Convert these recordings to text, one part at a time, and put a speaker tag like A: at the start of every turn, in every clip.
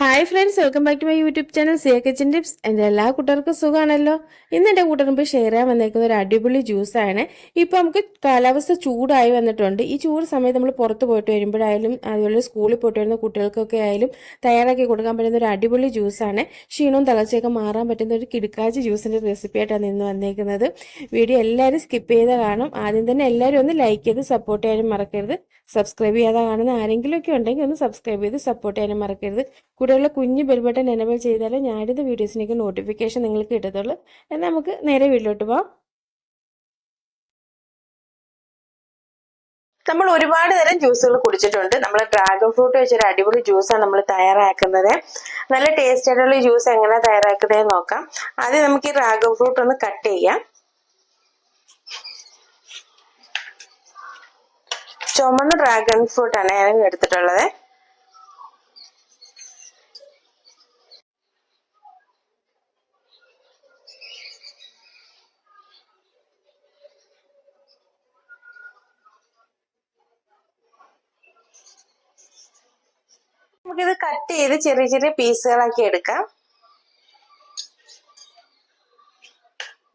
A: Hi friends welcome back to my YouTube channel Siya kitchen tips എന്റെ എല്ലാ കൂട്ടർക്കും സുഖമാണല്ലോ. ഇന്ന് എന്റെ കൂട്ടർക്ക് ഷെയർ ചെയ്യാൻ വന്നേക്കുന്ന ഒരു അടിപൊളി ജ്യൂസാണ് ഇപ്പോൾ നമുക്ക് കാലാവസ്ഥ ചൂടായി വന്നിട്ടുണ്ട്. ഈ ചൂട് സമയത്ത് നമ്മൾ പുറത്ത് പോയിട്ട് വരുമ്പോഴായാലും അതുപോലെ സ്കൂളിൽ പോയിട്ട് വരുന്ന കുട്ടികൾക്കൊക്കെ ആയാലും തയ്യാറാക്കി കൊടുക്കാൻ പറ്റുന്ന ഒരു അടിപൊളി ജ്യൂസാണ് ക്ഷീണവും തളർച്ചയൊക്കെ മാറാൻ പറ്റുന്ന ഒരു കിടുക്കാച്ചി ജ്യൂസിന്റെ റെസിപ്പി ആയിട്ടാണ് ഇന്ന് വന്നേക്കുന്നത്. വീഡിയോ എല്ലാവരും സ്കിപ്പ് ചെയ്ത് കാണും. ആദ്യം തന്നെ എല്ലാവരും ഒന്ന് ലൈക്ക് ചെയ്ത് സപ്പോർട്ട് ചെയ്യാനും മറക്കരുത്. സബ്സ്ക്രൈബ് ചെയ്യാതെ കാണുന്ന ആരെങ്കിലുമൊക്കെ ഉണ്ടെങ്കിൽ ഒന്ന് സബ്സ്ക്രൈബ് ചെയ്ത് സപ്പോർട്ട് ചെയ്യാനും മറക്കരുത്. കൂടെയുള്ള കുഞ്ഞ് ബെൽ ബട്ടൺ എനബിൾ ചെയ്താലേ ഞാനിത് വീഡിയോസിനേക്ക് നോട്ടിഫിക്കേഷൻ നിങ്ങൾക്ക് കിട്ടത്തുള്ളൂ. എന്നാൽ നമുക്ക് നേരെ വീട്ടിലോട്ട് പോവാം. നമ്മൾ ഒരുപാട് തരം ജ്യൂസുകൾ കുടിച്ചിട്ടുണ്ട്. നമ്മൾ ഡ്രാഗൺ ഫ്രൂട്ട് വെച്ചൊരു അടിപൊളി ജ്യൂസാണ് നമ്മൾ തയ്യാറാക്കുന്നത്. നല്ല ടേസ്റ്റ് ആയിട്ടുള്ള ജ്യൂസ് എങ്ങനെ തയ്യാറാക്കുന്നതെന്ന് നോക്കാം. ആദ്യം നമുക്ക് ഈ ഡ്രാഗൺ ഫ്രൂട്ട് ഒന്ന് കട്ട് ചെയ്യാം. ചുമന്ന ഡ്രാഗൺ ഫ്രൂട്ടാണ് ഞാൻ എടുത്തിട്ടുള്ളത്. നമുക്കിത് കട്ട് ചെയ്ത് ചെറിയ ചെറിയ പീസുകളാക്കി എടുക്കാം.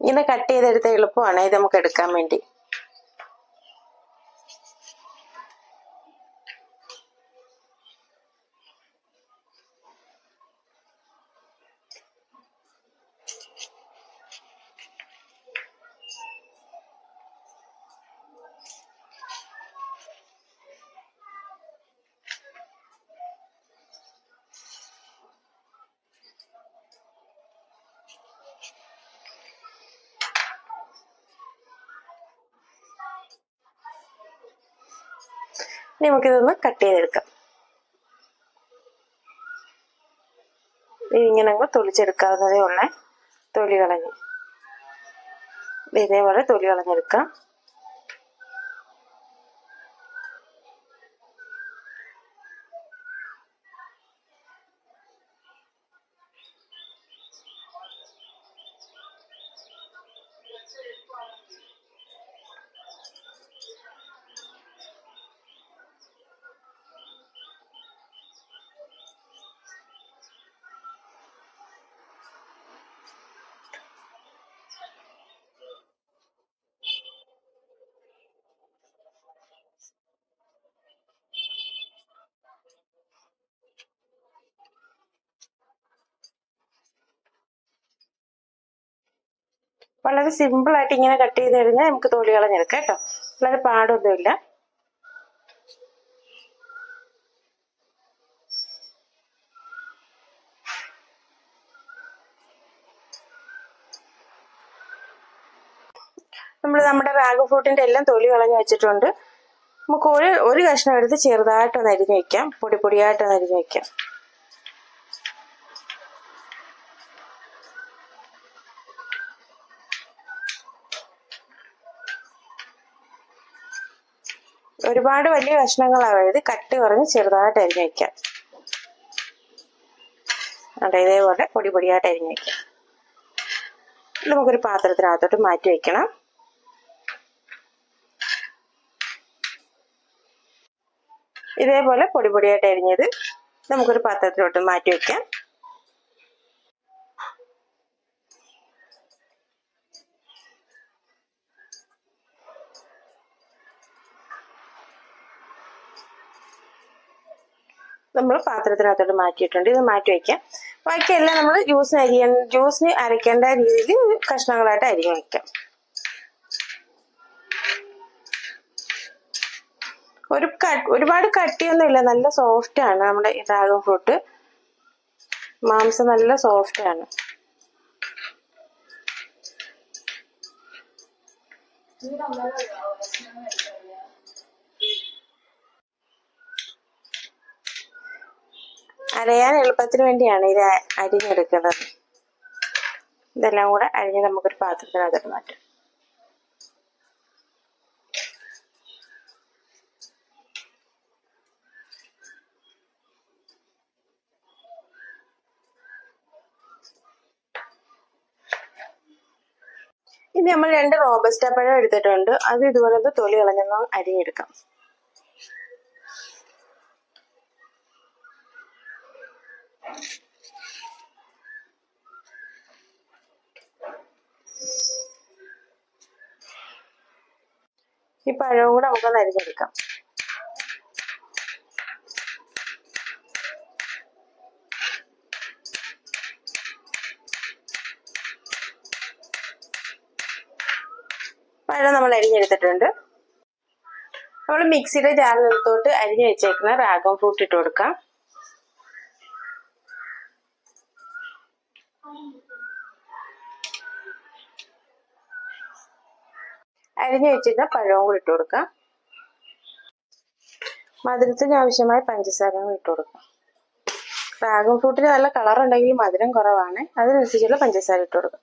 A: ഇങ്ങനെ കട്ട് ചെയ്തെടുത്ത എളുപ്പമാണ് ഇത് നമുക്ക് എടുക്കാൻ വേണ്ടി. ഇനി നമുക്കിതൊന്ന് കട്ട് ചെയ്തെടുക്കാം. ഇങ്ങനെ അങ്ങ് തൊലിച്ചെടുക്കാവുന്നതേ ഉള്ളേ. തൊലി കളഞ്ഞ്. ഇതേപോലെ തൊലി കളഞ്ഞെടുക്കാം. വളരെ സിമ്പിൾ ആയിട്ട് ഇങ്ങനെ കട്ട് ചെയ്ത് കഴിഞ്ഞാൽ നമുക്ക് തൊലി കളഞ്ഞെടുക്കാം കേട്ടോ. വളരെ പാടൊന്നുമില്ല. നമ്മൾ നമ്മുടെ റാഗ് ഫ്രൂട്ടിന്റെ എല്ലാം തൊലി കളഞ്ഞു വെച്ചിട്ടുണ്ട്. നമുക്ക് ഒരു ഒരു കഷ്ണം എടുത്ത് ചെറുതായിട്ടൊന്ന് അരിഞ്ഞു വെക്കാം. പൊടി പൊടിയായിട്ടൊന്ന് അരിഞ്ഞു വെക്കാം. ഒരുപാട് വലിയ കഷ്ണങ്ങളാണ് അതായത് കട്ടി കുറഞ്ഞ് ചെറുതായിട്ട് അരിഞ്ഞ് വെക്കാം. അതെ ഇതേപോലെ പൊടി പൊടിയായിട്ട് അരിഞ്ഞ് വെക്കാം. നമുക്കൊരു പാത്രത്തിനകത്തോട്ട് മാറ്റി വെക്കണം. ഇതേപോലെ പൊടി പൊടിയായിട്ട് അരിഞ്ഞത് നമുക്കൊരു പാത്രത്തിലോട്ട് മാറ്റി വെക്കാം. നമ്മൾ പാത്രത്തിനകത്തോട്ട് മാറ്റിയിട്ടുണ്ട്. ഇത് മാറ്റി വയ്ക്കാം ബാക്കിയെല്ലാം നമ്മൾ ജ്യൂസിന് അരിയ ജ്യൂസിന് അരയ്ക്കേണ്ട രീതിയിൽ കഷ്ണങ്ങളായിട്ട് അരിഞ്ഞ് വയ്ക്കാം ഒരു ഒരുപാട് കട്ടിയൊന്നുമില്ല. നല്ല സോഫ്റ്റ് ആണ്. നമ്മുടെ ഡ്രാഗൺ ഫ്രൂട്ട് മാംസം നല്ല സോഫ്റ്റ് ആണ്. അരയാൻ എളുപ്പത്തിന് വേണ്ടിയാണ് ഇത് അരിഞ്ഞെടുക്കുന്നത്. ഇതെല്ലാം കൂടെ അരിഞ്ഞ് നമുക്കൊരു പാത്രത്തിനകത്ത് മാറ്റാം. ഇനി നമ്മൾ രണ്ട് റോബസ്റ്റ പഴം എടുത്തിട്ടുണ്ട്. അത് ഇതുപോലെ തൊലി കളഞ്ഞൊന്ന് അരിഞ്ഞെടുക്കാം.
B: ഈ പഴവും കൂടെ നമുക്കൊന്ന് അരിഞ്ഞെടുക്കാം. പഴം നമ്മൾ അരിഞ്ഞെടുത്തിട്ടുണ്ട്. നമ്മൾ മിക്സിയുടെ ജാറിനകത്തോട്ട് അരിഞ്ഞു വെച്ചേക്കുന്ന റാഗം ഫ്രൂട്ട് ഇട്ട് കൊടുക്കാം. അരിഞ്ഞു വെച്ചിരുന്ന പഴവും കൂടി ഇട്ട് കൊടുക്കാം. മധുരത്തിന് ആവശ്യമായ പഞ്ചസാരയും ഇട്ട് കൊടുക്കാം. ഡ്രാഗൺ ഫ്രൂട്ടിന് നല്ല കളർ ഉണ്ടെങ്കിൽ മധുരം കുറവാണ്. അതിനനുസരിച്ചുള്ള പഞ്ചസാര ഇട്ട് കൊടുക്കാം.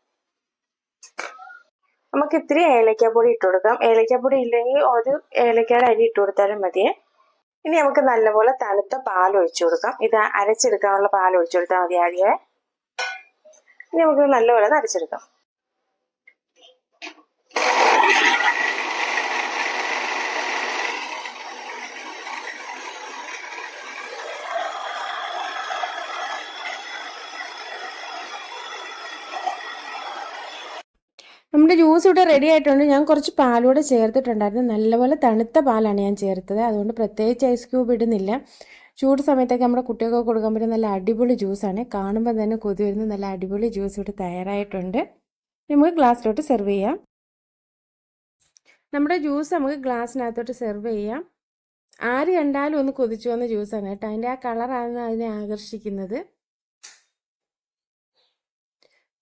B: നമുക്ക് ഇത്തിരി ഏലക്കാപ്പൊടി ഇട്ട് കൊടുക്കാം. ഏലക്കാപ്പൊടി ഇല്ലെങ്കിൽ ഒരു ഏലക്കയുടെ അരി ഇട്ട് കൊടുത്താലും മതിയേ ഇനി നമുക്ക് നല്ലപോലെ തണുത്ത പാൽ ഒഴിച്ചു കൊടുക്കാം. ഇത് അരച്ചെടുക്കാനുള്ള പാൽ ഒഴിച്ചു കൊടുത്താൽ മതി ആദ്യമേ ഇനി നമുക്ക് നല്ലപോലെ അരച്ചെടുക്കാം. നമ്മുടെ ജ്യൂസ് ഇവിടെ റെഡി ആയിട്ടുണ്ട്. ഞാൻ കുറച്ച് പാലൂടെ ചേർത്തിട്ടുണ്ടായിരുന്നു. നല്ലപോലെ തണുത്ത പാലാണ് ഞാൻ ചേർത്തത്. അതുകൊണ്ട് പ്രത്യേകിച്ച് ഐസ് ക്യൂബ് ഇടുന്നില്ല. ചൂട് സമയത്തൊക്കെ നമ്മുടെ കുട്ടികൾക്ക് കൊടുക്കാൻ പറ്റിയ നല്ല അടിപൊളി ജ്യൂസാണ് കാണുമ്പോൾ തന്നെ കൊതി വരുന്ന. നല്ല അടിപൊളി ജ്യൂസ് ഇവിടെ തയ്യാറായിട്ടുണ്ട്. നമുക്ക് ഗ്ലാസ്സിലോട്ട് സെർവ് ചെയ്യാം. നമ്മുടെ ജ്യൂസ് നമുക്ക് ഗ്ലാസ്സിനകത്തോട്ട് സെർവ് ചെയ്യാം. ആര് കണ്ടാലും ഒന്ന് കൊതിച്ചു വന്ന ജ്യൂസാണ് കേട്ടോ. അതിന്റെ ആ കളറാണ് അതിനെ ആകർഷിക്കുന്നത്.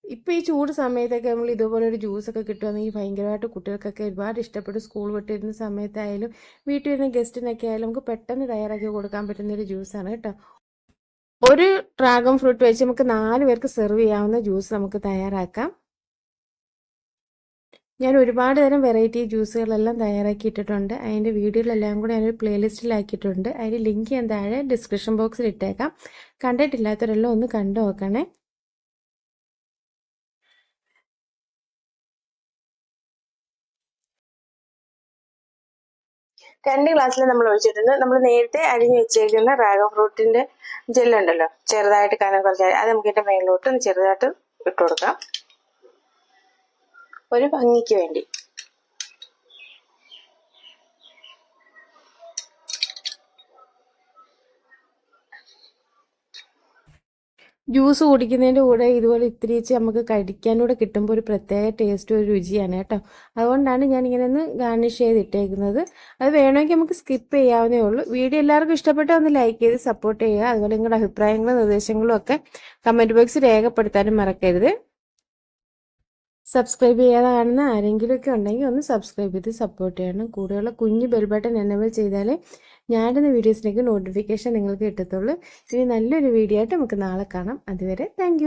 B: ഇപ്പോൾ ഈ ചൂട് സമയത്തൊക്കെ നമ്മൾ ഇതുപോലെ ഒരു ജ്യൂസൊക്കെ കിട്ടുവാണെങ്കിൽ ഭയങ്കരമായിട്ട് കുട്ടികൾക്കൊക്കെ ഒരുപാട് ഇഷ്ടപ്പെട്ടു. സ്കൂൾ വിട്ടിരുന്ന സമയത്തായാലും വീട്ടിൽ വരുന്ന ഗസ്റ്റിനൊക്കെ ആയാലും നമുക്ക് പെട്ടെന്ന് തയ്യാറാക്കി കൊടുക്കാൻ പറ്റുന്ന ഒരു ജ്യൂസാണ് കേട്ടോ. ഒരു ഡ്രാഗൺ ഫ്രൂട്ട് വെച്ച് നമുക്ക് നാല് പേർക്ക് സെർവ് ചെയ്യാവുന്ന ജ്യൂസ് നമുക്ക് തയ്യാറാക്കാം. ഞാൻ ഒരുപാട് തരം വെറൈറ്റി ജ്യൂസുകളെല്ലാം തയ്യാറാക്കിയിട്ടിട്ടുണ്ട്. അതിന്റെ വീഡിയോകളെല്ലാം കൂടെ ഞാനൊരു പ്ലേലിസ്റ്റിലാക്കിയിട്ടുണ്ട് അതിന്റെ ലിങ്ക് ഞാൻ താഴെ ഡിസ്ക്രിപ്ഷൻ ബോക്സിൽ ഇട്ടേക്കാം. കണ്ടിട്ടില്ലാത്തവരെല്ലാം ഒന്ന് കണ്ടു നോക്കണേ. രണ്ട് ഗ്ലാസ്സിൽ നമ്മൾ ഒഴിച്ചിട്ടുണ്ട്. നമ്മൾ നേരത്തെ അരിഞ്ഞു വെച്ചേക്കുന്ന ഡ്രാഗൺ ഫ്രൂട്ടിന്റെ ജെല്ലുണ്ടല്ലോ ചെറുതായിട്ട് കനം കുറച്ച് അത് നമുക്ക് ഇതിന്റെ മേളിലോട്ട് ചെറുതായിട്ട് ഇട്ട് കൊടുക്കാം ഒരു ഭംഗിക്ക് വേണ്ടി. ജ്യൂസ് കുടിക്കുന്നതിന്റെ കൂടെ ഇതുപോലെ ഇത്തിരി നമുക്ക് കഴിക്കാനൂടെ കിട്ടുമ്പോൾ ഒരു പ്രത്യേക ടേസ്റ്റ് ഒരു രുചിയാണ് കേട്ടോ. അതുകൊണ്ടാണ് ഞാൻ ഇങ്ങനെ ഒന്ന് ഗാർണിഷ് ചെയ്തിട്ടേക്കുന്നത്. അത് വേണമെങ്കിൽ നമുക്ക് സ്കിപ്പ് ചെയ്യാവുന്നേ ഉള്ളൂ. വീഡിയോ എല്ലാവർക്കും ഇഷ്ടപ്പെട്ടാൽ ഒന്ന് ലൈക്ക് ചെയ്ത് സപ്പോർട്ട് ചെയ്യുക. അതുപോലെ നിങ്ങളുടെ അഭിപ്രായങ്ങളും നിർദ്ദേശങ്ങളും ഒക്കെ കമന്റ് ബോക്സിൽ രേഖപ്പെടുത്താനും മറക്കരുത്. സബ്സ്ക്രൈബ് ചെയ്യാതെ കാണുന്ന ആരെങ്കിലുമൊക്കെ ഉണ്ടെങ്കിൽ ഒന്ന് സബ്സ്ക്രൈബ് ചെയ്ത് സപ്പോർട്ട് ചെയ്യണം. കൂടെയുള്ള കുഞ്ഞു ബെൽ ബട്ടൺ എനേബിൾ ചെയ്താലേ ഞാനിടുന്ന വീഡിയോസിലേക്ക് നോട്ടിഫിക്കേഷൻ നിങ്ങൾക്ക് കിട്ടത്തുള്ളൂ. ഇനി നല്ലൊരു വീഡിയോ ആയിട്ട് നമുക്ക് നാളെ കാണാം. അതുവരെ താങ്ക്